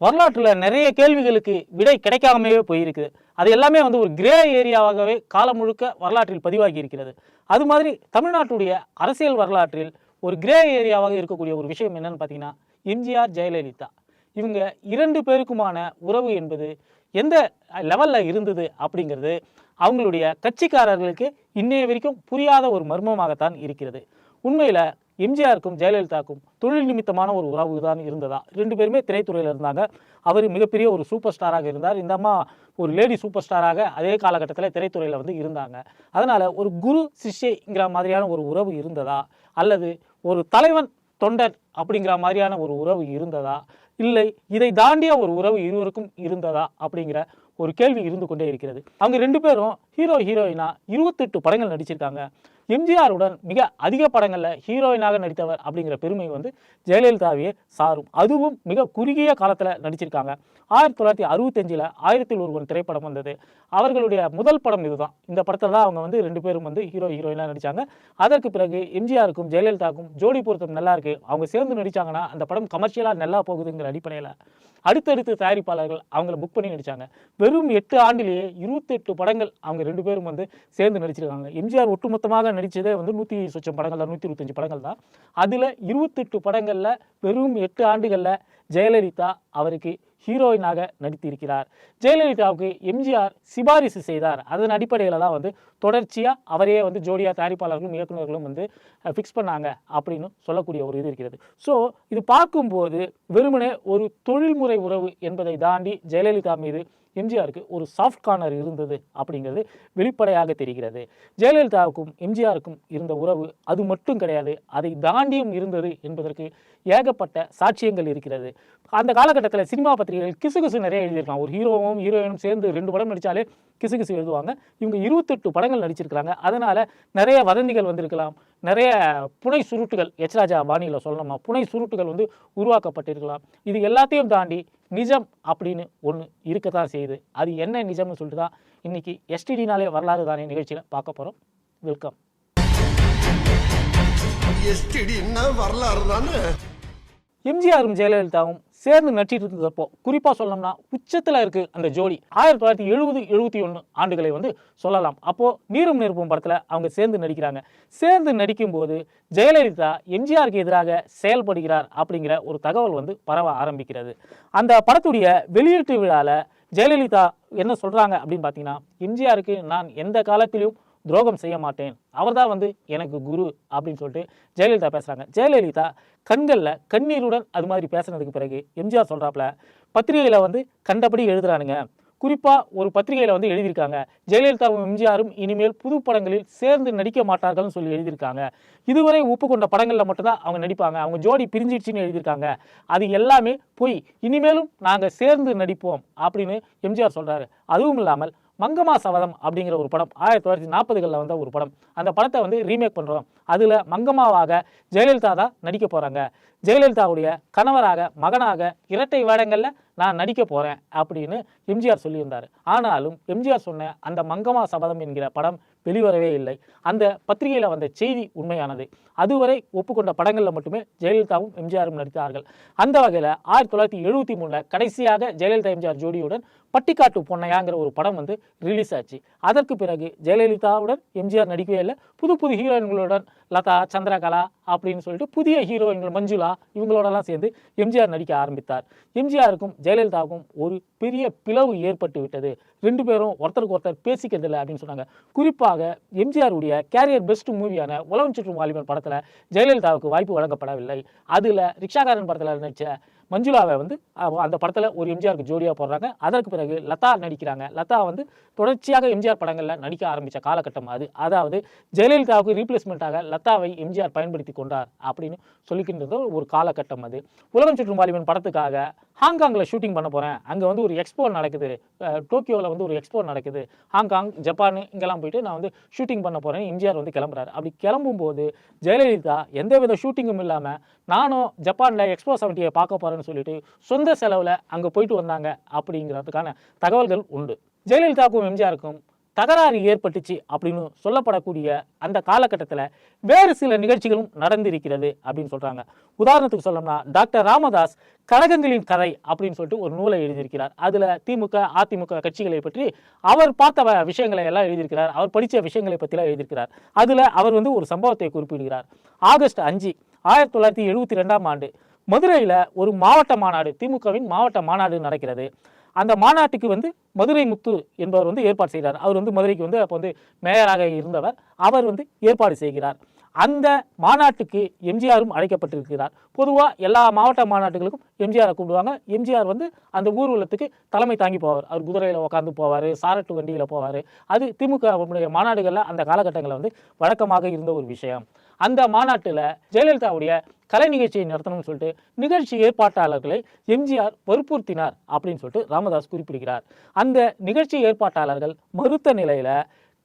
வரலாற்றில் நிறைய கேள்விகளுக்கு விடை கிடைக்காமவே போயிருக்குது அது எல்லாமே வந்து ஒரு கிரே ஏரியாவாகவே காலம் முழுக்க வரலாற்றில் பதிவாகி இருக்கிறது. அது மாதிரி தமிழ்நாட்டுடைய அரசியல் வரலாற்றில் ஒரு கிரே ஏரியாவாக இருக்கக்கூடிய ஒரு விஷயம் என்னன்னு பார்த்தீங்கன்னா எம்ஜிஆர் ஜெயலலிதா. இவங்க இரண்டு பேருக்குமான உறவு என்பது எந்த லெவலில் இருந்தது அப்படிங்கிறது அவங்களுடைய கட்சிக்காரர்களுக்கு இன்னைய வரைக்கும் புரியாத ஒரு மர்மமாகத்தான் இருக்கிறது. உண்மையில் எம்ஜிஆருக்கும் ஜெயலலிதாக்கும் தொழில் நிமித்தமான ஒரு உறவு தான் இருந்ததா? ரெண்டு பேருமே திரைத்துறையில் இருந்தாங்க. அவர் மிகப்பெரிய ஒரு சூப்பர் ஸ்டாராக இருந்தார். இந்த அம்மா ஒரு லேடி சூப்பர் ஸ்டாராக அதே காலகட்டத்தில் திரைத்துறையில் வந்து இருந்தாங்க. அதனால் ஒரு குரு சிஷ்யங்கிற மாதிரியான ஒரு உறவு இருந்ததா? அல்லது ஒரு தலைவன் தொண்டர் அப்படிங்கிற மாதிரியான ஒரு உறவு இருந்ததா? இல்லை இதை தாண்டிய ஒரு உறவு இருவருக்கும் இருந்ததா? அப்படிங்கிற ஒரு கேள்வி இருந்து கொண்டே இருக்கிறது. அவங்க ரெண்டு பேரும் ஹீரோ ஹீரோயினா இருபத்தெட்டு படங்கள் நடிச்சிருக்காங்க. எம்ஜிஆருடன் மிக அதிக படங்களில் ஹீரோயினாக நடித்தவர் அப்படிங்கிற பெருமை வந்து ஜெயலலிதாவையே சாரும். அதுவும் மிக குறுகிய காலத்தில் நடிச்சிருக்காங்க. ஆயிரத்தி தொள்ளாயிரத்தி அறுபத்தஞ்சில் ஆயிரத்தில் ஒருவன் திரைப்படம் வந்தது. அவர்களுடைய முதல் படம் இதுதான். இந்த படத்தில் தான் அவங்க வந்து ரெண்டு பேரும் வந்து ஹீரோ ஹீரோயினாக நடித்தாங்க அதற்கு பிறகு எம்ஜிஆருக்கும் ஜெயலலிதாவுக்கும் ஜோடி பொருத்தம் நல்லா இருக்கு. அவங்க சேர்ந்து நடித்தாங்கன்னா அந்த படம் கமர்ஷியலாக நல்லா போகுதுங்கிற அடிப்படையில் அடுத்தடுத்து தயாரிப்பாளர்கள் அவங்கள புக் பண்ணி நடிச்சாங்க. வெறும் எட்டு ஆண்டிலேயே இருபத்தெட்டு படங்கள் அவங்க ரெண்டு பேரும் வந்து சேர்ந்து நடிச்சிருக்காங்க. எம்ஜிஆர் ஒட்டுமொத்தமாக நடித்ததே வந்து நூற்றி சொச்சம் படங்கள் தான் நூற்றி இருபத்தஞ்சு படங்கள் தான். அதில் இருபத்தெட்டு படங்களில் வெறும் எட்டு ஆண்டுகளில் ஜெயலலிதா அவருக்கு ஹீரோயினாக நடித்திருக்கிறார். ஜெயலலிதாவுக்கு எம்ஜிஆர் சிபாரிசு செய்தார். அதன் அடிப்படையில் தான் வந்து தொடர்ச்சியாக அவரே வந்து ஜோடியாக தயாரிப்பாளர்களும் இயக்குநர்களும் வந்து ஃபிக்ஸ் பண்ணாங்க அப்படின்னு சொல்லக்கூடிய ஒரு இது இருக்கிறது. ஸோ இது பார்க்கும்போது வெறுமனே ஒரு தொழில்முறை உறவு என்பதை தாண்டி ஜெயலலிதா மீது எம்ஜிஆருக்கு ஒரு சாஃப்ட் கார்னர் இருந்தது அப்படிங்கிறது வெளிப்படையாக தெரிகிறது. ஜெயலலிதாவுக்கும் எம்ஜிஆருக்கும் இருந்த உறவு அது மட்டும் கிடையாது அதை தாண்டியும் இருந்தது என்பதற்கு ஏகப்பட்ட சாட்சியங்கள் இருக்கிறது. அந்த காலகட்டத்தில் சினிமா பத்திரிகைகள் கிசுகிசு நிறைய எழுதியிருக்காங்க ஒரு ஹீரோவும் ஹீரோயினும் சேர்ந்து ரெண்டு படம் நடித்தாலே கிசுகிசு எழுதுவாங்க. இவங்க இருபத்தெட்டு படங்கள் நடிச்சிருக்கிறாங்க. அதனால் நிறைய வதந்திகள் வந்திருக்கலாம். நிறைய புனை சுருட்டுகள் எச்ராஜா வாணியில் பாணியில் சொல்லணுமா? புனை சுருட்டுகள் வந்து உருவாக்கப்பட்டிருக்கலாம். இது எல்லாத்தையும் தாண்டி நிஜம் அப்படின்னு ஒன்று இருக்கத்தான் செய்யுது. அது என்ன நிஜம்னு சொல்லிட்டு தான் இன்னைக்கு எஸ்டிடினாலே வரலாறு தானே நிகழ்ச்சியில் பார்க்க போகிறோம் வெல்கம் எஸ்டிடின்னா வரலாறு தானே? எம்ஜிஆரும் ஜெயலலிதாவும் சேர்ந்து நடிச்சிட்டு இருந்தப்போ குறிப்பாக சொல்லணும்னா உச்சத்தில் இருக்கு அந்த ஜோடி. ஆயிரத்தி தொள்ளாயிரத்தி எழுபது எழுபத்தி ஒன்று ஆண்டுகளை வந்து சொல்லலாம். அப்போது நீரும் நெருப்பும் படத்தில் அவங்க சேர்ந்து நடிக்கிறாங்க. சேர்ந்து நடிக்கும்போது ஜெயலலிதா எம்ஜிஆருக்கு எதிராக செயல்படுகிறார் அப்படிங்கிற ஒரு தகவல் வந்து பரவ ஆரம்பிக்கிறது. அந்த படத்துடைய வெளியீட்டு விழாவில் ஜெயலலிதா என்ன சொல்கிறாங்க அப்படின்னு பார்த்தீங்கன்னா எம்ஜிஆருக்கு நான் எந்த காலத்திலும் துரோகம் செய்ய மாட்டேன். அவர்தான் வந்து எனக்கு குரு அப்படின்னு சொல்லிட்டு ஜெயலலிதா பேசுகிறாங்க ஜெயலலிதா கண்களில் கண்ணீருடன் அது மாதிரி பேசுனதுக்கு பிறகு எம்ஜிஆர் சொல்கிறாப்புல பத்திரிகையில் வந்து கண்டபடி எழுதுறானுங்க. குறிப்பாக ஒரு பத்திரிகையில் வந்து எழுதியிருக்காங்க. ஜெயலலிதாவும் எம்ஜிஆரும் இனிமேல் புது படங்களில் சேர்ந்து நடிக்க மாட்டார்கள்னு சொல்லி எழுதியிருக்காங்க. இதுவரை ஒப்புக்கொண்ட படங்களில் மட்டும்தான் அவங்க நடிப்பாங்க. அவங்க ஜோடி பிரிஞ்சிடுச்சின்னு எழுதியிருக்காங்க. அது எல்லாமே பொய் இனிமேலும் நாங்கள் சேர்ந்து நடிப்போம் அப்படின்னு எம்ஜிஆர் சொல்கிறாரு அதுவும் இல்லாமல் மங்கம்மா சபதம் அப்படிங்கிற ஒரு படம் ஆயிரத்தி தொள்ளாயிரத்தி நாற்பதுகளில் வந்த ஒரு படம். அந்த படத்தை வந்து ரீமேக் பண்ணுறோம் அதில் மங்கம்மாவாக ஜெயலலிதா தான் நடிக்க போகிறாங்க ஜெயலலிதாவுடைய கணவராக மகனாக இரட்டை வேடங்களில் நான் நடிக்க போகிறேன் அப்படின்னு எம்ஜிஆர் சொல்லியிருந்தார். ஆனாலும் எம்ஜிஆர் சொன்ன அந்த மங்கம்மா சபதம் என்கிற படம் வெளிவரவே இல்லை. அந்த பத்திரிகையில் வந்த செய்தி உண்மையானது. அதுவரை ஒப்புக்கொண்ட படங்களில் மட்டுமே ஜெயலலிதாவும் எம்ஜிஆரும் நடித்தார்கள். அந்த வகையில் ஆயிரத்தி தொள்ளாயிரத்தி எழுபத்தி மூணில் கடைசியாக ஜெயலலிதா எம்ஜிஆர் ஜோடியுடன் பட்டிக்காட்டு பொன்னையாங்கிற ஒரு படம் வந்து ரிலீஸ் ஆச்சு. அதற்கு பிறகு ஜெயலலிதாவுடன் எம்ஜிஆர் நடிக்கவே இல்லை. புது புது ஹீரோயின்களுடன் லதா சந்திரகலா அப்படின்னு சொல்லிட்டு புதிய ஹீரோயின்கள் மஞ்சுளா இவங்களோடலாம் சேர்ந்து எம்ஜிஆர் நடிக்க ஆரம்பித்தார். எம்ஜிஆருக்கும் ஜெயலலிதாவுக்கும் ஒரு பெரிய பிளவு ஏற்பட்டு விட்டது. ரெண்டு பேரும் ஒருத்தருக்கு ஒருத்தர் பேசிக்கிறது இல்லை அப்படின்னு சொன்னாங்க. குறிப்பாக எம்ஜிஆருடைய கேரியர் பெஸ்ட் மூவியான உலகம் சுற்றும் வாலிபன் படத்தில் ஜெயலலிதாவுக்கு வாய்ப்பு வழங்கப்படவில்லை. அதில் ரிக்ஷாகாரன் படத்தில் நடித்த மஞ்சுளாவை வந்து அந்த படத்தில் ஒரு எம்ஜிஆருக்கு ஜோடியாக போடுறாங்க. அதற்கு பிறகு லதா நடிக்கிறாங்க. லதா வந்து தொடர்ச்சியாக எம்ஜிஆர் படங்களில் நடிக்க ஆரம்பித்த காலகட்டம் அது. அதாவது ஜெயலலிதாவுக்கு ரீப்ளேஸ்மெண்ட்டாக லதாவை எம்ஜிஆர் பயன்படுத்தி கொண்டார் அப்படின்னு சொல்லிக்கின்றது ஒரு காலகட்டம் அது. உலகம் சுற்றும் வாலிபன் படத்துக்காக ஹாங்காங்கில் ஷூட்டிங் பண்ண போகிறேன் அங்கே வந்து ஒரு எக்ஸ்போ நடக்குது. டோக்கியோவில் வந்து ஒரு எக்ஸ்போ நடக்குது. ஹாங்காங் ஜப்பான் இங்கெல்லாம் போயிட்டு நான் வந்து ஷூட்டிங் பண்ண போகிறேன் எம்ஜிஆர் வந்து கிளம்புறாரு. அப்படி கிளம்பும்போது ஜெயலலிதா எந்தவித ஷூட்டிங்கும் இல்லாமல் நானும் ஜப்பானில் எக்ஸ்போ செவன்ட்டியை பார்க்க போகிறேன் கூடாதுன்னு சொல்லிட்டு சொந்த செலவில் அங்கே போயிட்டு வந்தாங்க அப்படிங்கிறதுக்கான தகவல்கள் உண்டு. ஜெயலலிதாவுக்கும் எம்ஜிஆருக்கும் தகராறு ஏற்பட்டுச்சு அப்படின்னு சொல்லப்படக்கூடிய அந்த காலகட்டத்தில் வேறு சில நிகழ்ச்சிகளும் நடந்திருக்கிறது அப்படின்னு சொல்கிறாங்க உதாரணத்துக்கு சொல்லணும்னா டாக்டர் ராமதாஸ் கழகங்களின் கதை அப்படின்னு சொல்லிட்டு ஒரு நூலை எழுதியிருக்கிறார். அதுல திமுக அதிமுக கட்சிகளை பற்றி அவர் பார்த்த விஷயங்களை எல்லாம் எழுதியிருக்கிறார். அவர் படித்த விஷயங்களை பற்றிலாம் எழுதியிருக்கிறார். அதுல அவர் வந்து ஒரு சம்பவத்தை குறிப்பிடுகிறார். ஆகஸ்ட் அஞ்சு ஆயிரத்தி தொள்ளாயிரத்தி எழுபத்தி ரெண்டாம் ஆண்டு மதுரையில் ஒரு மாவட்ட மாநாடு திமுகவின் மாவட்ட மாநாடு நடக்கிறது. அந்த மாநாட்டுக்கு வந்து மதுரை முத்து என்பவர் வந்து ஏற்பாடு செய்கிறார். அவர் வந்து மதுரைக்கு வந்து அப்போ வந்து மேயராக இருந்தவர். அவர் வந்து ஏற்பாடு செய்கிறார். அந்த மாநாட்டுக்கு எம்ஜிஆரும் அழைக்கப்பட்டிருக்கிறார். பொதுவாக எல்லா மாவட்ட மாநாட்டுகளுக்கும் எம்ஜிஆரை கூப்பிடுவாங்க. எம்ஜிஆர் வந்து அந்த ஊர்வலத்துக்கு தலைமை தாங்கி போவார். அவர் குதிரையில் உட்காந்து போவார் சாரட்டு வண்டியில் போவார். அது திமுக மாநாடுகளில் அந்த காலகட்டங்களில் வந்து வழக்கமாக இருந்த ஒரு விஷயம். அந்த மாநாட்டில் ஜெயலலிதாவுடைய கலை நிகழ்ச்சியை நடத்தணும்னு சொல்லிட்டு நிகழ்ச்சி ஏற்பாட்டாளர்களை எம்ஜிஆர் வற்புறுத்தினார் அப்படின்னு சொல்லிட்டு ராமதாஸ் குறிப்பிடுகிறார். அந்த நிகழ்ச்சி ஏற்பாட்டாளர்கள் மறுத்த நிலையில்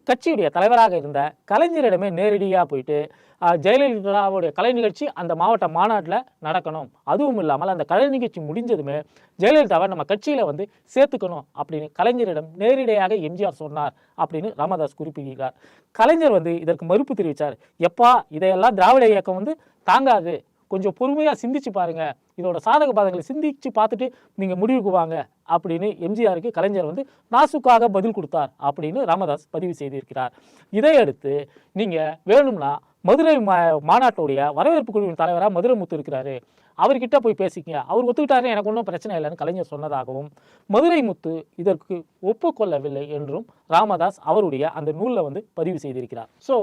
கட்சியுடைய தலைவராக இருந்த கலைஞரிடமே நேரடியாக போயிட்டு ஜெயலலிதாவுடைய கலை நிகழ்ச்சி அந்த மாவட்ட மாநாட்டில் நடக்கணும். அதுவும் இல்லாமல் அந்த கலை நிகழ்ச்சி முடிஞ்சதுமே ஜெயலலிதாவை நம்ம கட்சியில் வந்து சேர்த்துக்கணும் அப்படின்னு கலைஞரிடம் நேரடியாக எம்ஜிஆர் சொன்னார் அப்படின்னு ராமதாஸ் குறிப்பிடுகிறார். கலைஞர் வந்து இதற்கு மறுப்பு தெரிவித்தார் எப்பா இதையெல்லாம் திராவிட இயக்கம் வந்து தாங்காது. கொஞ்சம் பொறுமையாக சிந்திச்சு பாருங்க. இதோட சாதக பாதங்களை சிந்திச்சு பார்த்துட்டு நீங்கள் முடிவுக்கு வாங்க. அப்படின்னு எம்ஜிஆருக்கு கலைஞர் வந்து நாசுக்காக பதில் கொடுத்தார் அப்படின்னு ராமதாஸ் பதிவு செய்திருக்கிறார். இதையடுத்து நீங்கள் வேணும்னா மதுரை மா மாநாட்டுடைய வரவேற்பு குழுவின் தலைவராக மதுரை முத்து இருக்கிறாரு. அவர்கிட்ட போய் பேசிக்கங்க. அவர் ஒத்துக்கிட்டாரு எனக்கு ஒன்றும் பிரச்சனை இல்லைன்னு கலைஞர் சொன்னதாகவும் மதுரை முத்து இதற்கு ஒப்புக்கொள்ளவில்லை என்றும் ராமதாஸ் அவருடைய அந்த நூலில் வந்து பதிவு செய்திருக்கிறார். ஸோ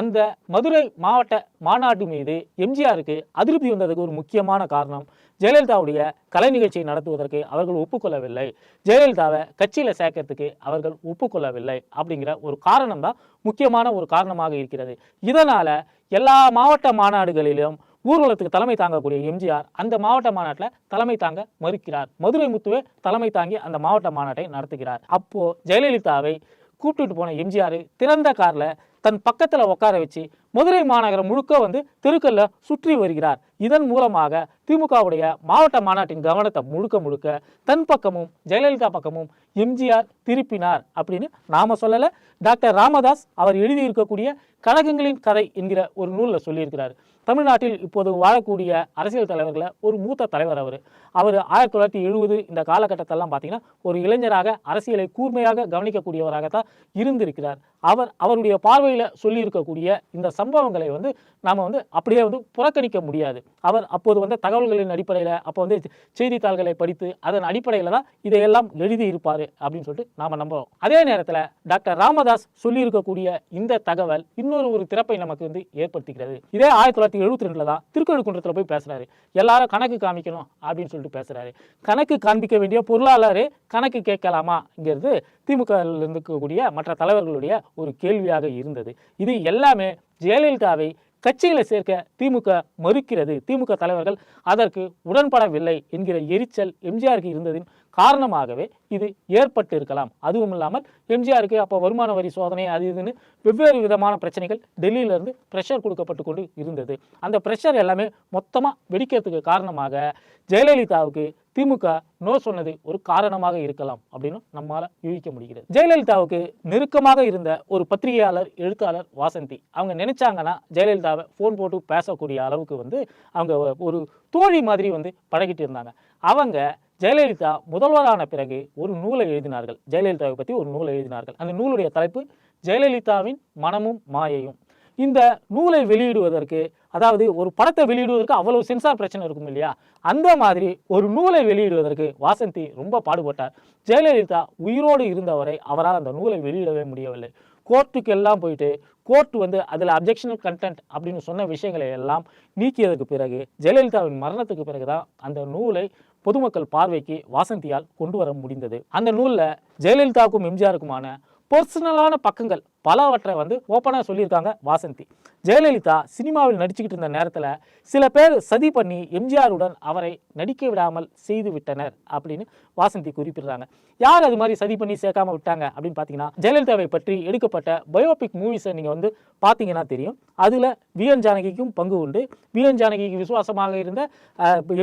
அந்த மதுரை மாவட்ட மாநாட்டு மீது எம்ஜிஆருக்கு அதிருப்தி வந்ததுக்கு ஒரு முக்கியமான காரணம் ஜெயலலிதாவுடைய கலை நிகழ்ச்சியை நடத்துவதற்கு அவர்கள் ஒப்புக்கொள்ளவில்லை. ஜெயலலிதாவை கட்சியில் சேர்க்கறதுக்கு அவர்கள் ஒப்புக்கொள்ளவில்லை அப்படிங்கிற ஒரு காரணம் தான் முக்கியமான ஒரு காரணமாக இருக்கிறது. இதனால் எல்லா மாவட்ட மாநாடுகளிலும் ஊர்வலத்துக்கு தலைமை தாங்கக்கூடிய எம்ஜிஆர் அந்த மாவட்ட மாநாட்டில் தலைமை தாங்க மறுக்கிறார். மதுரை முத்துவே தலைமை தாங்கி அந்த மாவட்ட மாநாட்டை நடத்துகிறார். அப்போது ஜெயலலிதாவை கூப்பிட்டுட்டு போன எம்ஜிஆர் திறந்த காரில் தன் பக்கத்தில் உட்கார வச்சு மதுரை மாநகரம் முழுக்க வந்து தெருக்கல்ல சுற்றி வருகிறார். இதன் மூலமாக திமுகவுடைய மாவட்ட மாநாட்டின் கவனத்தை முழுக்க முழுக்க தன் பக்கமும் ஜெயலலிதா பக்கமும் எம்ஜிஆர் திருப்பினார் அப்படின்னு நாம சொல்லல. டாக்டர் ராமதாஸ் அவர் எழுதியிருக்கக்கூடிய கழகங்களின் கதை என்கிற ஒரு நூலில் சொல்லியிருக்கிறார். தமிழ்நாட்டில் இப்போது வாழக்கூடிய அரசியல் தலைவர்களை ஒரு மூத்த தலைவர் அவர். அவர் ஆயிரத்தி தொள்ளாயிரத்தி எழுபது இந்த காலகட்டத்தெல்லாம் பார்த்தீங்கன்னா ஒரு இளைஞராக அரசியலை கூர்மையாக கவனிக்கக்கூடியவராகத்தான் இருந்திருக்கிறார். அவர் அவருடைய பார்வையில் சொல்லியிருக்கக்கூடிய இந்த சம்பவங்களை வந்து நாம் வந்து அப்படியே வந்து புறக்கணிக்க முடியாது. அவர் அப்போது வந்த தகவல்களின் அடிப்படையில் அப்போ வந்து செய்தித்தாள்களை படித்து அதன் அடிப்படையில் தான் இதையெல்லாம் எழுதி இருப்பார் அப்படின்னு சொல்லிட்டு நாம் நம்புகிறோம் அதே நேரத்தில் டாக்டர் ராமதாஸ் சொல்லியிருக்கக்கூடிய இந்த தகவல் இன்னொரு ஒரு திறப்பை நமக்கு வந்து ஏற்படுத்துகிறது இதே ஆயிரத்தி தொள்ளாயிரத்தி எழுபத்தி ரெண்டில் தான் திருக்கழுக்குன்றத்தில் போய் பேசுகிறாரு எல்லாரும் கணக்கு காமிக்கணும் அப்படின்னு சொல்லிட்டு பேசுகிறாரு கணக்கு காண்பிக்க வேண்டிய பொருளாளர் கணக்கு கேட்கலாமாங்கிறது திமுக ல இருக்கக்கூடிய மற்ற தலைவர்களுடைய ஒரு கேள்வியாக இருந்தது. இது எல்லாமே ஜெயலலிதாவை கட்சியில் சேர்க்க திமுக மறுக்கிறது. திமுக தலைவர்கள் அதற்கு உடன்படவில்லை என்கிற எரிச்சல் எம்ஜிஆருக்கு இருந்ததின் காரணமாகவே இது ஏற்பட்டு இருக்கலாம் அதுவும் இல்லாமல் எம்ஜிஆருக்கு அப்போ வருமான வரி சோதனை அது இதுன்னு வெவ்வேறு விதமான பிரச்சனைகள் டெல்லியிலேருந்து ப்ரெஷர் கொடுக்கப்பட்டு கொண்டு இருந்தது. அந்த ப்ரெஷர் எல்லாமே மொத்தமாக வெடிக்கிறதுக்கு காரணமாக ஜெயலலிதாவுக்கு திமுக நோ சொன்னது ஒரு காரணமாக இருக்கலாம் அப்படின்னு நம்மளால் யூகிக்க முடிகிறது. ஜெயலலிதாவுக்கு நெருக்கமாக இருந்த ஒரு பத்திரிகையாளர் எழுத்தாளர் வாசந்தி அவங்க நினைச்சாங்கன்னா ஜெயலலிதாவை ஃபோன் போட்டு பேசக்கூடிய அளவுக்கு வந்து அவங்க ஒரு தோழி மாதிரி வந்து பழகிட்டு இருந்தாங்க. அவங்க ஜெயலலிதா முதல்வரான பிறகு ஒரு நூலை எழுதினார்கள். ஜெயலலிதாவை பற்றி ஒரு நூலை எழுதினார்கள். அந்த நூலுடைய தலைப்பு ஜெயலலிதாவின் மனமும் மாயையும். இந்த நூலை வெளியிடுவதற்கு அதாவது ஒரு படத்தை வெளியிடுவதற்கு அவ்வளவு சென்சார் பிரச்சனை இருக்கும் இல்லையா? அந்த மாதிரி ஒரு நூலை வெளியிடுவதற்கு வாசந்தி ரொம்ப பாடுபட்டார். ஜெயலலிதா உயிரோடு இருந்தவரை அவரால் அந்த நூலை வெளியிடவே முடியவில்லை. கோர்ட்டுக்கு எல்லாம் போயிட்டு கோர்ட் வந்து அதில் அப்ஜெக்ஷனல் கண்டென்ட் அப்படின்னு சொன்ன விஷயங்களை எல்லாம் நீக்கியதற்கு பிறகு ஜெயலலிதாவின் மரணத்துக்கு பிறகுதான் அந்த நூலை பொதுமக்கள் பார்வைக்கு வாசந்தியால் கொண்டு வர முடிந்தது. அந்த நூலில் ஜெயலலிதாவுக்கும் எம்ஜிஆருக்குமான பர்சனலான பக்கங்கள் பலவற்றை வந்து ஓப்பனாக சொல்லியிருக்காங்க வாசந்தி. ஜெயலலிதா சினிமாவில் நடிச்சுக்கிட்டு இருந்த நேரத்தில் சில பேர் சதி பண்ணி எம்ஜிஆருடன் அவரை நடிக்க விடாமல் செய்து விட்டனர் அப்படின்னு வாசந்தி குறிப்பிடுறாங்க. யார் அது மாதிரி சதி பண்ணி சேர்க்காம விட்டாங்க அப்படின்னு பார்த்தீங்கன்னா ஜெயலலிதாவை பற்றி எடுக்கப்பட்ட பயோபிக் மூவிஸை நீங்கள் வந்து பார்த்தீங்கன்னா தெரியும். அதில் விஎன் ஜானகிக்கும் பங்கு உண்டு. விஎன் ஜானகிக்கு விசுவாசமாக இருந்த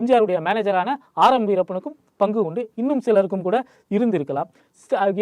எம்ஜிஆருடைய மேனேஜரான ஆர் எம் வீரப்பனுக்கும் பங்கு உண்டு. இன்னும் சிலருக்கும் கூட இருந்திருக்கலாம்.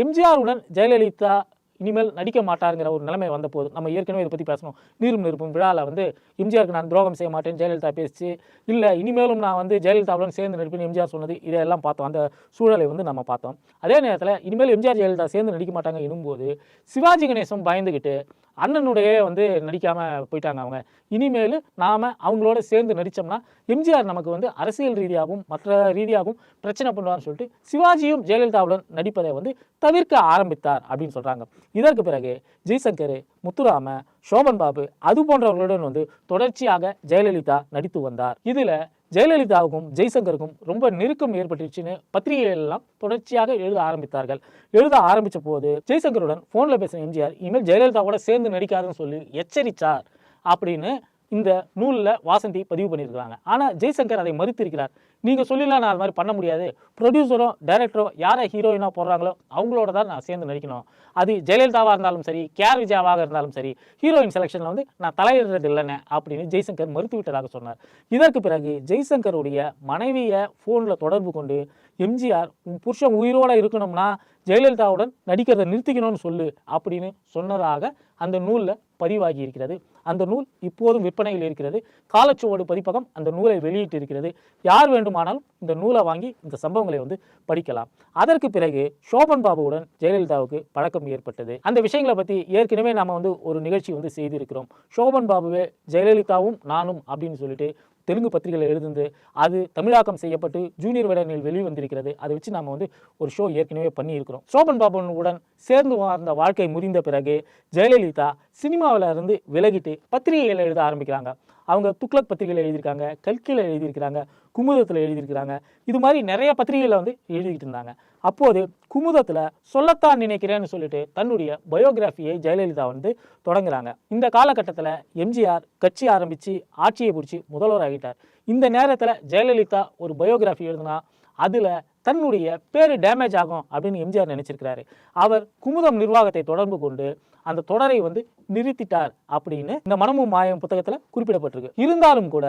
எம்ஜிஆருடன் ஜெயலலிதா இனிமேல் நடிக்க மாட்டாருங்கிற ஒரு நிலைமை வந்தபோது நம்ம ஏற்கனவே இதை பற்றி பேசணும் நீரும் நிருப்பும் விழாவில் வந்து எம்ஜிஆருக்கு நான் துரோகம் செய்ய மாட்டேன் ஜெயலலிதா பேசி இல்லை இனிமேலும் நான் வந்து ஜெயலலிதாவுடன் சேர்ந்து நடிப்பேன் எம்ஜிஆர் சொன்னது இதெல்லாம் பார்த்தோம். அந்த சூழலை வந்து நம்ம பார்த்தோம். அதே நேரத்தில் இனிமேல் எம்ஜிஆர் ஜெயலலிதா சேர்ந்து நடிக்க மாட்டாங்க எனும்போது சிவாஜி கணேசன் பயந்துக்கிட்டு அண்ணனுடைய வந்து நடிக்காமல் போயிட்டாங்க அவங்க. இனிமேல் நாம் அவங்களோட சேர்ந்து நடித்தோம்னா எம்ஜிஆர் நமக்கு வந்து அரசியல் ரீதியாகவும் மற்ற ரீதியாகவும் பிரச்சனை பண்ணுவார்னு சொல்லிட்டு சிவாஜியும் ஜெயலலிதாவுடன் நடிப்பதை வந்து தவிர்க்க ஆரம்பித்தார் அப்படின்னு சொல்கிறாங்க இதற்கு பிறகு ஜெய்சங்கர் முத்துராம சோபன் பாபு அது போன்றவர்களுடன் வந்து தொடர்ச்சியாக ஜெயலலிதா நடித்து வந்தார். இதில் ஜெயலலிதாவுக்கும் ஜெய்சங்கருக்கும் ரொம்ப நெருக்கம் ஏற்பட்டுச்சுன்னு பத்திரிகைகள் எல்லாம் தொடர்ச்சியாக எழுத ஆரம்பித்தார்கள். எழுத ஆரம்பித்த போது ஜெய்சங்கருடன் ஃபோனில் பேசின எம்ஜிஆர் இனிமேல் ஜெயலலிதாவோட சேர்ந்து நடிக்காதுன்னு சொல்லி எச்சரித்தார் அப்படின்னு இந்த நூலில் வாசந்தி பதிவு பண்ணியிருக்கிறாங்க. ஆனால் ஜெய்சங்கர் அதை மறுத்திருக்கிறார். நீங்கள் சொல்லிடலாம் நான் அது மாதிரி பண்ண முடியாது. ப்ரொடியூசரோ டைரக்டரோ யாரை ஹீரோயினாக போடுறாங்களோ அவங்களோட தான் நான் சேர்ந்து நடிக்கணும். அது ஜெயலலிதாவாக இருந்தாலும் சரி கேஆர் விஜயாவாக இருந்தாலும் சரி ஹீரோயின் செலெக்ஷனில் வந்து நான் தலையிடுறது இல்லைன்னு அப்படின்னு ஜெய்சங்கர் மறுத்துவிட்டதாக சொன்னார். இதற்கு பிறகு ஜெய்சங்கருடைய மனைவியை ஃபோனில் தொடர்பு கொண்டு எம்ஜிஆர் உன் புருஷன் உயிரோடு இருக்கணும்னா ஜெயலலிதாவுடன் நடிக்கிறத நிறுத்திக்கணும்னு சொல்லு அப்படின்னு சொன்னதாக அந்த நூலில் பதிவாகி இருக்கிறது. அந்த நூல் இப்போதும் விற்பனையில் இருக்கிறது. காலச்சுவடு பதிப்பகம் அந்த நூலை வெளியிட்டு இருக்கிறது. யார் வேண்டுமானாலும் இந்த நூலை வாங்கி இந்த சம்பவங்களை வந்து படிக்கலாம். அதற்கு பிறகு சோபன் பாபுவுடன் ஜெயலலிதாவுக்கு பழக்கம் ஏற்பட்டது. அந்த விஷயங்களை பற்றி ஏற்கனவே நாம் வந்து ஒரு நிகழ்ச்சி வந்து செய்திருக்கிறோம். சோபன் பாபுவே ஜெயலலிதாவும் நானும் அப்படின்னு சொல்லிட்டு தெலுங்கு பத்திரிகையில் எழுதுந்து அது தமிழாக்கம் செய்யப்பட்டு ஜூனியர் விடனில் வெளிவந்திருக்கிறது. அதை வச்சு நாம் வந்து ஒரு ஷோ ஏற்கனவே பண்ணியிருக்கிறோம். சோபன் பாபனுடன் சேர்ந்து வாழ்ந்த வாழ்க்கை முறிந்த பிறகு ஜெயலலிதா சினிமாவில் இருந்து விலகிட்டு பத்திரிகைகள் எழுத ஆரம்பிக்கிறாங்க. அவங்க துக்ளக் பத்திரிகையில் எழுதியிருக்காங்க கல்கியில் எழுதியிருக்கிறாங்க குமுதத்தில் எழுதியிருக்கிறாங்க. இது மாதிரி நிறைய பத்திரிகைகளில் வந்து எழுதிக்கிட்டு இருந்தாங்க. அப்போது குமுதத்தில் சொல்லத்தான் நினைக்கிறேன்னு சொல்லிட்டு தன்னுடைய பயோகிராஃபியை ஜெயலலிதா வந்து தொடங்குறாங்க. இந்த காலகட்டத்தில் எம்ஜிஆர் கட்சி ஆரம்பித்து ஆட்சியை பிடிச்சி முதல்வர் ஆகிட்டார். இந்த நேரத்தில் ஜெயலலிதா ஒரு பயோகிராஃபி எழுதுனா அதில் தன்னுடைய பேர் டேமேஜ் ஆகும் அப்படின்னு எம்ஜிஆர் நினச்சிருக்கிறாரு. அவர் குமுதம் நிர்வாகத்தை தொடர்பு கொண்டு அந்த தொடரை வந்து நிறுத்திட்டார் அப்படின்னு இந்த மனமும் மாயம் புத்தகத்தில் குறிப்பிடப்பட்டிருக்கு. இருந்தாலும் கூட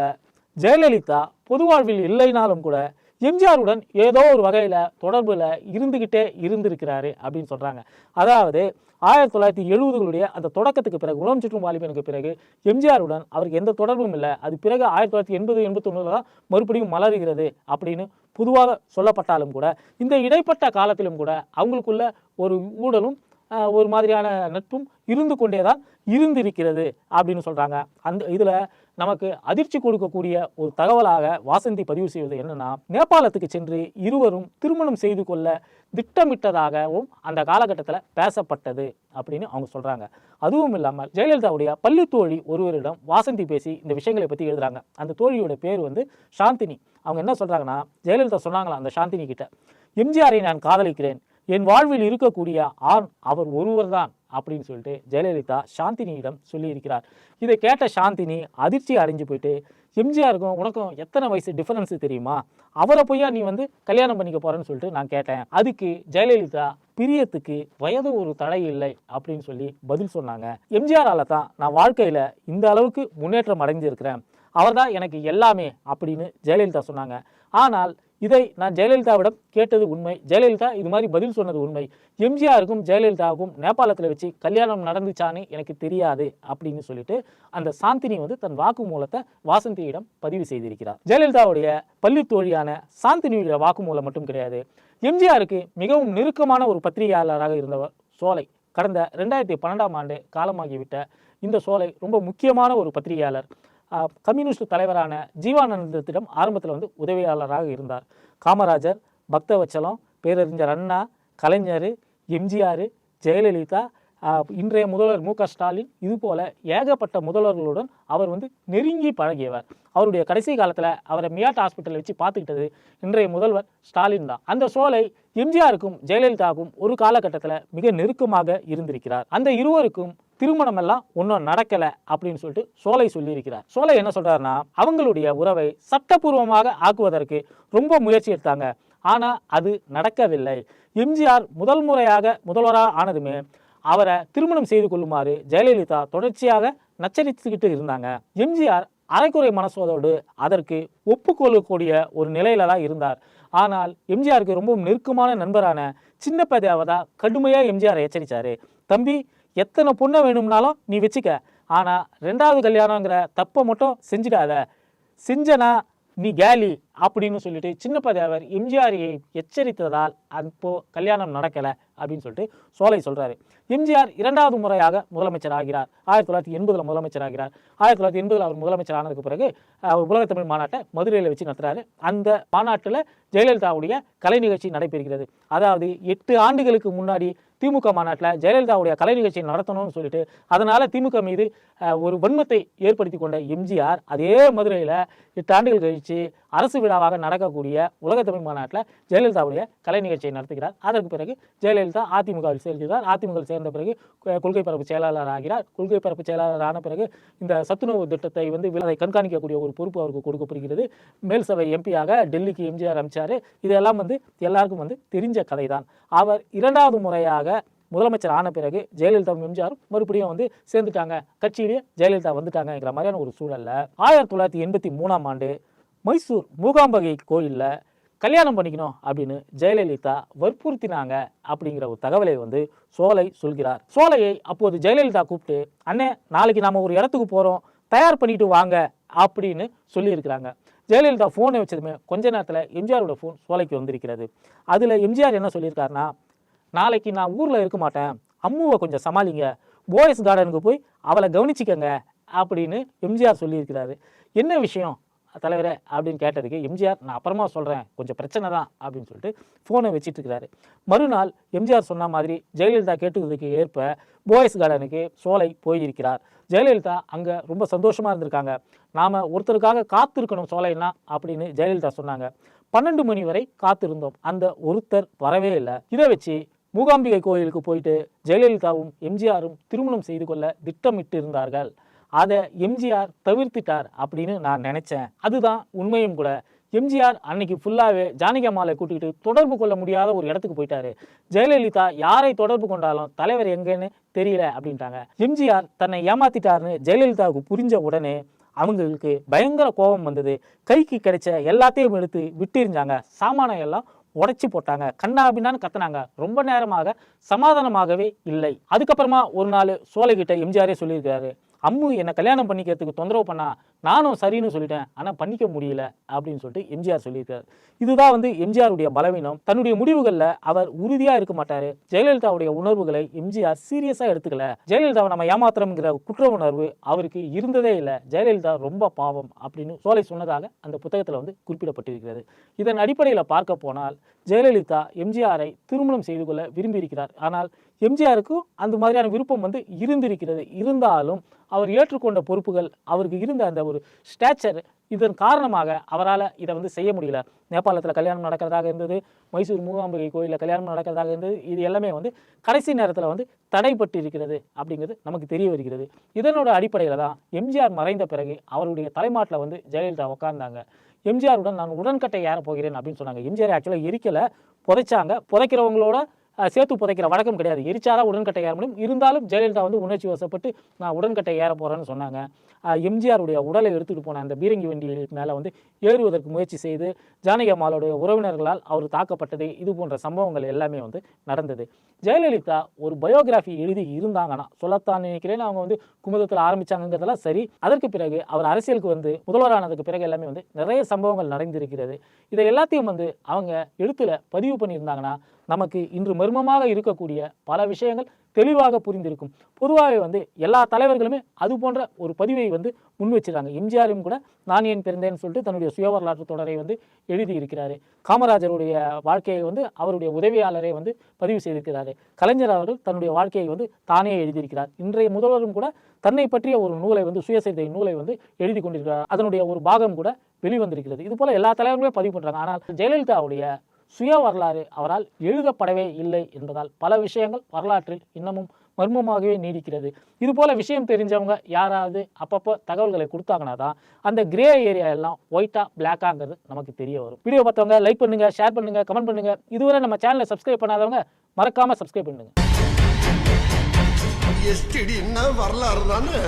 ஜெயலலிதா பொதுவாழ்வில் இல்லைனாலும் கூட எம்ஜிஆருடன் ஏதோ ஒரு வகையில் தொடர்பில் இருந்துக்கிட்டே இருந்திருக்கிறாரு அப்படின்னு சொல்கிறாங்க அதாவது ஆயிரத்தி தொள்ளாயிரத்தி எழுபதுகளுடைய அந்த தொடக்கத்துக்கு பிறகு உலகம் சுற்றும் வாலிபனுக்கு பிறகு எம்ஜிஆருடன் அவருக்கு எந்த தொடர்பும் இல்லை. அது பிறகு ஆயிரத்தி தொள்ளாயிரத்தி எண்பது எண்பத்தொன்னில் தான் மறுபடியும் மலருகிறது அப்படின்னு பொதுவாக சொல்லப்பட்டாலும் கூட இந்த இடைப்பட்ட காலத்திலும் கூட அவங்களுக்குள்ள ஒரு ஊழலும் ஒரு மாதிரியான நட்பும் இருந்து கொண்டே தான் இருந்திருக்கிறது அப்படின்னு சொல்கிறாங்க அந்த இதில் நமக்கு அதிர்ச்சி கொடுக்கக்கூடிய ஒரு தகவலாக வாசந்தி பதிவு செய்வது என்னன்னா நேபாளத்துக்கு சென்று இருவரும் திருமணம் செய்து கொள்ள திட்டமிட்டதாகவும் அந்த காலகட்டத்தில் பேசப்பட்டது அப்படின்னு அவங்க சொல்கிறாங்க அதுவும் இல்லாமல் ஜெயலலிதாவுடைய பள்ளி தோழி ஒருவரிடம் வாசந்தி பேசி இந்த விஷயங்களை பற்றி எழுதுறாங்க. அந்த தோழியோட பேர் வந்து சாந்தினி. அவங்க என்ன சொல்கிறாங்கன்னா ஜெயலலிதா சொன்னாங்களா அந்த சாந்தினி கிட்ட எம்ஜிஆரை நான் காதலிக்கிறேன். என் வாழ்வில் இருக்கக்கூடிய ஆண் அவர் ஒருவர் தான் அப்படின்னு சொல்லிட்டு ஜெயலலிதா சாந்தினியிடம் சொல்லியிருக்கிறார். இதை கேட்ட சாந்தினி அதிர்ச்சி அடைஞ்சு போயிட்டு எம்ஜிஆருக்கும் உனக்கும் எத்தனை வயசு டிஃபரன்ஸு தெரியுமா? அவரை போய் நீ வந்து கல்யாணம் பண்ணிக்க போகிறேன்னு சொல்லிட்டு நான் கேட்டேன். அதுக்கு ஜெயலலிதா பிரியத்துக்கு வயது ஒரு தடை இல்லை அப்படின்னு சொல்லி பதில் சொன்னாங்க. எம்ஜிஆரால் தான் நான் வாழ்க்கையில் இந்த அளவுக்கு முன்னேற்றம் அடைஞ்சிருக்கிறேன். அவர்தான் எனக்கு எல்லாமே அப்படின்னு ஜெயலலிதா சொன்னாங்க. ஆனால் இதை நான் ஜெயலலிதாவிடம் கேட்டது உண்மை. ஜெயலலிதா இது மாதிரி பதில் சொன்னது உண்மை. எம்ஜிஆருக்கும் ஜெயலலிதாவுக்கும் நேபாளத்தில் வச்சு கல்யாணம் நடந்துச்சான்னு எனக்கு தெரியாது அப்படின்னு சொல்லிட்டு அந்த சாந்தினி வந்து தன் வாக்குமூலத்தை வாசந்தியிடம் பதிவு செய்திருக்கிறார். ஜெயலலிதாவுடைய பள்ளி தோழியான சாந்தினியுடைய வாக்குமூலம் மட்டும் கிடையாது. எம்ஜிஆருக்கு மிகவும் நெருக்கமான ஒரு பத்திரிகையாளராக இருந்தவர் சோலை கடந்த ரெண்டாயிரத்தி பன்னெண்டாம் ஆண்டு காலமாகிவிட்ட இந்த சோலை ரொம்ப முக்கியமான ஒரு பத்திரிகையாளர். கம்யூனிஸ்ட் தலைவரான ஜீவானந்தத்திடம் ஆரம்பத்தில் வந்து உதவியாளராக இருந்தார். காமராஜர் பக்தவச்சலம் பேரறிஞர் அண்ணா கலைஞர் எம்ஜிஆர் ஜெயலலிதா இன்றைய முதல்வர் மு க ஸ்டாலின் இது போல ஏகப்பட்ட முதல்வர்களுடன் அவர் வந்து நெருங்கி பழகியவர். அவருடைய கடைசி காலத்தில் அவரை மியாட் ஹாஸ்பிட்டலில் வச்சு பார்த்துக்கிட்டது இன்றைய முதல்வர் ஸ்டாலின் தான். அந்த சோலை எம்ஜிஆருக்கும் ஜெயலலிதாவுக்கும் ஒரு காலகட்டத்தில் மிக நெருக்கமாக இருந்திருக்கிறார். அந்த இருவருக்கும் திருமணம் எல்லாம் ஒன்றும் நடக்கல அப்படின்னு சொல்லிட்டு சோலை சொல்லியிருக்கிறார். சோலை என்ன சொல்றாருன்னா அவங்களுடைய உறவை சட்டபூர்வமாக ஆக்குவதற்கு ரொம்ப முயற்சி எடுத்தாங்க. ஆனால் அது நடக்கவில்லை. எம்ஜிஆர் முதல் முறையாக முதல்வராக ஆனதுமே அவரை திருமணம் செய்து கொள்ளுமாறு ஜெயலலிதா தொடர்ச்சியாக நச்சரித்துக்கிட்டு இருந்தாங்க. எம்ஜிஆர் அரைக்குறை மனசோதோடு அதற்கு ஒப்புக்கொள்ளக்கூடிய ஒரு நிலையில தான் இருந்தார். ஆனால் எம்ஜிஆருக்கு ரொம்பவும் நெருக்கமான நண்பரான சின்னப்ப தேவதா கடுமையாக எம்ஜிஆரை எச்சரித்தார் தம்பி எத்தனை பொண்ணை வேணும்னாலும் நீ வச்சுக்க. ஆனால் ரெண்டாவது கல்யாணங்கிற தப்பை மட்டும் செஞ்சிடாத. செஞ்சனா நீ கேலி அப்படின்னு சொல்லிட்டு சின்னப்ப தேவர் எம்ஜிஆரை எச்சரித்ததால் அப்போ கல்யாணம் நடக்கலை அப்படின்னு சொல்லிட்டு சோலை சொல்கிறாரு எம்ஜிஆர் இரண்டாவது முறையாக முதலமைச்சர் ஆகிறார். ஆயிரத்தி தொள்ளாயிரத்தி எண்பதில் முதலமைச்சர் ஆகிறார். ஆயிரத்தி தொள்ளாயிரத்தி எண்பதில் அவர் முதலமைச்சர் ஆனதுக்கு பிறகு அவர் உலக தமிழ் மாநாட்டை மதுரையில் வச்சு நடத்துறாரு. அந்த மாநாட்டில் ஜெயலலிதாவுடைய கலை நிகழ்ச்சி நடைபெறுகிறது. அதாவது எட்டு ஆண்டுகளுக்கு முன்னாடி திமுக மாநாட்டில் ஜெயலலிதாவுடைய கலை நிகழ்ச்சி நடத்தணும்னு சொல்லிட்டு அதனால் திமுக மீது ஒரு வன்மத்தை ஏற்படுத்தி கொண்ட எம்ஜிஆர் அதே மதுரையில் எட்டு ஆண்டுகள் கழித்து அரசு விழாவாக நடக்கக்கூடிய உலக தமிழ் மாநாட்டில் ஜெயலலிதாவுடைய கலை நிகழ்ச்சியை நடத்துகிறார். அதற்கு பிறகு ஜெயலலிதா அதிமுகவில் சேர்கிறார். அதிமுகவில் சேர்ந்த பிறகு கொள்கை பரப்பு செயலாளர் ஆகிறார். கொள்கை பரப்பு செயலாளர் ஆன பிறகு இந்த சத்துணவு திட்டத்தை வந்து விழாவை அதை கண்காணிக்கக்கூடிய ஒரு பொறுப்பு அவருக்கு கொடுக்கப்படுகிறது. மேல் சபை எம்பியாக டெல்லிக்கு எம்ஜிஆர் அமைச்சார். இதெல்லாம் வந்து எல்லாருக்கும் வந்து தெரிஞ்ச கதை தான் அவர் இரண்டாவது முறையாக முதலமைச்சர் ஆன பிறகு ஜெயலலிதா எம்ஜிஆர் மறுபடியும் வந்து சேர்ந்துட்டாங்க. கட்சியிலேயே ஜெயலலிதா வந்துட்டாங்கங்கிற மாதிரியான ஒரு சூழலில் ஆயிரத்தி தொள்ளாயிரத்தி எண்பத்தி மூணாம் ஆண்டு மைசூர் மூகாம்பகை கோயிலில் கல்யாணம் பண்ணிக்கணும் அப்படின்னு ஜெயலலிதா வற்புறுத்தினாங்க அப்படிங்கிற ஒரு தகவலை வந்து சோலை சொல்கிறார். சோலையை அப்போது ஜெயலலிதா கூப்பிட்டு அண்ணே நாளைக்கு நாம் ஒரு இடத்துக்கு போகிறோம் தயார் பண்ணிட்டு வாங்க அப்படின்னு சொல்லியிருக்கிறாங்க. ஜெயலலிதா ஃபோனை வச்சதுமே கொஞ்ச நேரத்தில் எம்ஜிஆரோட ஃபோன் சோலைக்கு வந்திருக்கிறது. அதில் எம்ஜிஆர் என்ன சொல்லியிருக்காருன்னா நாளைக்கு நான் ஊரில் இருக்க மாட்டேன். அம்முவை கொஞ்சம் சமாளிங்க. போயஸ் கார்டனுக்கு போய் அவளை கவனிச்சிக்கங்க அப்படின்னு எம்ஜிஆர் சொல்லியிருக்கிறாரு. என்ன விஷயம் தலைவரே அப்படின்னு கேட்டதுக்கு எம்ஜிஆர் நான் அப்புறமா சொல்கிறேன் கொஞ்சம் பிரச்சனை தான். அப்படின்னு சொல்லிட்டு ஃபோனை வச்சிட்டு இருக்கிறாரு மறுநாள் எம்ஜிஆர் சொன்ன மாதிரி ஜெயலலிதா கேட்டுக்கிறதுக்கு ஏற்ப போயஸ் கார்டனுக்கு சோலை போயிருக்கிறார். ஜெயலலிதா அங்கே ரொம்ப சந்தோஷமாக இருந்திருக்காங்க. நாம் ஒருத்தருக்காக காத்திருக்கணும் சோலைன்னா அப்படின்னு ஜெயலலிதா சொன்னாங்க. பன்னெண்டு மணி வரை காத்திருந்தோம். அந்த ஒருத்தர் வரவே இல்லை. இதை வச்சு மூகாம்பிகை கோயிலுக்கு போயிட்டு ஜெயலலிதாவும் எம்ஜிஆரும் திருமணம் செய்து கொள்ள திட்டமிட்டு இருந்தார்கள் அதை எம்ஜிஆர் தவிர்த்திட்டார் அப்படின்னு நான் நினச்சேன். அதுதான் உண்மையும் கூட. எம்ஜிஆர் அன்னைக்கு ஃபுல்லாகவே ஜானகி அம்மாவை கூட்டிகிட்டு தொடர்பு கொள்ள முடியாத ஒரு இடத்துக்கு போயிட்டாரு. ஜெயலலிதா யாரை தொடர்பு கொண்டாலும் தலைவர் எங்கன்னு தெரியல அப்படின்ட்டாங்க எம்ஜிஆர் தன்னை ஏமாத்திட்டாருன்னு ஜெயலலிதாவுக்கு புரிஞ்ச உடனே அவங்களுக்கு பயங்கர கோபம் வந்தது. கைக்கு கிடைச்ச எல்லாத்தையும் எடுத்து விட்டிருந்தாங்க. சாமானம் எல்லாம் உடைச்சி போட்டாங்க. கண்ணா பின்னான்னு கத்துனாங்க. ரொம்ப நேரமாக சமாதானமாகவே இல்லை. அதுக்கப்புறமா ஒரு நாள் சோலைகிட்ட எம்ஜிஆரே சொல்லியிருக்காரு அம்மு என்னை கல்யாணம் பண்ணிக்கிறதுக்கு தொந்தரவு பண்ணா. நானும் சரின்னு சொல்லிட்டேன். ஆனால் பண்ணிக்க முடியல அப்படின்னு சொல்லிட்டு எம்ஜிஆர் சொல்லியிருக்காரு. இதுதான் வந்து எம்ஜிஆருடைய பலவீனம். தன்னுடைய முடிவுகளில் அவர் உறுதியாக இருக்க மாட்டார். ஜெயலலிதாவுடைய உணர்வுகளை எம்ஜிஆர் சீரியஸாக எடுத்துக்கல. ஜெயலலிதாவை நம்ம ஏமாத்திரம்ங்கிற குற்ற உணர்வு அவருக்கு இருந்ததே இல்லை. ஜெயலலிதா ரொம்ப பாவம் அப்படின்னு சோலை சொன்னதாக அந்த புத்தகத்தில் வந்து குறிப்பிடப்பட்டிருக்கிறது. இதன் அடிப்படையில் பார்க்க போனால் ஜெயலலிதா எம்ஜிஆரை திருமணம் செய்து கொள்ள விரும்பியிருக்கிறார். ஆனால் எம்ஜிஆருக்கும் அந்த மாதிரியான விருப்பம் வந்து இருந்திருக்கிறது. இருந்தாலும் அவர் ஏற்றுக்கொண்ட பொறுப்புகள் அவருக்கு இருந்த அந்த ஒரு ஸ்டேச்சர் இதன் காரணமாக அவரால் இதை வந்து செய்ய முடியல. நேபாளத்தில் கல்யாணம் நடக்கிறதாக இருந்தது மைசூர் மூகாம்பிகை கோயிலில் கல்யாணம் நடக்கிறதாக இருந்தது இது எல்லாமே வந்து கடைசி நேரத்தில் வந்து தடைப்பட்டு இருக்கிறது அப்படிங்கிறது நமக்கு தெரிய வருகிறது. இதனோட அடிப்படையில் தான் எம்ஜிஆர் மறைந்த பிறகு அவருடைய தலைமாட்டில் வந்து ஜெயலலிதா உட்கார்ந்தாங்க எம்ஜிஆருடன் நான் உடன்கட்டை ஏற போகிறேன் அப்படின்னு சொன்னாங்க. எம்ஜிஆர் ஆக்சுவலாக எரிக்கலை புதைச்சாங்க. புதைக்கிறவங்களோட சேர்த்து புதைக்கிற வழக்கம் கிடையாது. எரிச்சாரா உடன்கட்டை ஏற முடியும். இருந்தாலும் ஜெயலலிதா வந்து உணர்ச்சி வசப்பட்டு நான் உடன்கட்டை ஏற போகிறேன்னு சொன்னாங்க. எம்ஜிஆருடைய உடலை எடுத்துகிட்டு போன அந்த பீரங்கி வண்டி மேலே வந்து ஏறுவதற்கு முயற்சி செய்து ஜானகி அம்மாளுடைய உறவினர்களால் அவர் தாக்கப்பட்டது. இது போன்ற சம்பவங்கள் எல்லாமே வந்து நடந்தது. ஜெயலலிதா ஒரு பயோகிராஃபி எழுதி இருந்தாங்கன்னா சொல்லத்தான் நினைக்கிறேன். அவங்க வந்து குமுதத்தில் ஆரம்பித்தாங்கிறதெல்லாம் சரி. அதற்கு பிறகு அவர் அரசியலுக்கு வந்து முதல்வரானதுக்கு பிறகு எல்லாமே வந்து நிறைய சம்பவங்கள் நடந்திருக்கிறது. இதை எல்லாத்தையும் வந்து அவங்க எழுத்துல பதிவு பண்ணியிருந்தாங்கன்னா நமக்கு இன்று மர்மமாக இருக்கக்கூடிய பல விஷயங்கள் தெளிவாக புரிந்திருக்கும். பொதுவாகவே வந்து எல்லா தலைவர்களுமே அது போன்ற ஒரு பதிவை வந்து முன் வச்சுறாங்க எம்ஜிஆரும் கூட நான் ஏன் பிறந்தேன்னு சொல்லிட்டு தன்னுடைய சுய வரலாற்று தொடரை வந்து எழுதியிருக்கிறாரு. காமராஜருடைய வாழ்க்கையை வந்து அவருடைய உதவியாளரே வந்து பதிவு செய்திருக்கிறாரு. கலைஞர் அவர்கள் தன்னுடைய வாழ்க்கையை வந்து தானே எழுதியிருக்கிறார். இன்றைய முதல்வரும் கூட தன்னை பற்றிய ஒரு நூலை வந்து சுயசரிதை நூலை வந்து எழுதி கொண்டிருக்கிறார். அதனுடைய ஒரு பாகம் கூட வெளிவந்திருக்கிறது. இது போல எல்லா தலைவர்களுமே பதிவு பண்ணுறாங்க ஆனால் ஜெயலலிதாவுடைய சுய வரலாறு அவரால் எழுதப்படவே இல்லை என்பதால் பல விஷயங்கள் வரலாற்றில் இன்னமும் மர்மமாகவே நீடிக்கிறது. இது போல் விஷயம் தெரிஞ்சவங்க யாராவது அப்பப்போ தகவல்களை கொடுத்தாங்கன்னா தான் அந்த கிரே ஏரியா எல்லாம் ஒயிட்டாக பிளாக்காங்கிறது நமக்கு தெரிய வரும். வீடியோ பார்த்தவங்க லைக் பண்ணுங்கள் ஷேர் பண்ணுங்கள் கமெண்ட் பண்ணுங்கள் இதுவரை நம்ம சேனலை சப்ஸ்கிரைப் பண்ணாதவங்க மறக்காமல் சப்ஸ்கிரைப் பண்ணுங்க. வரலாறு தானே?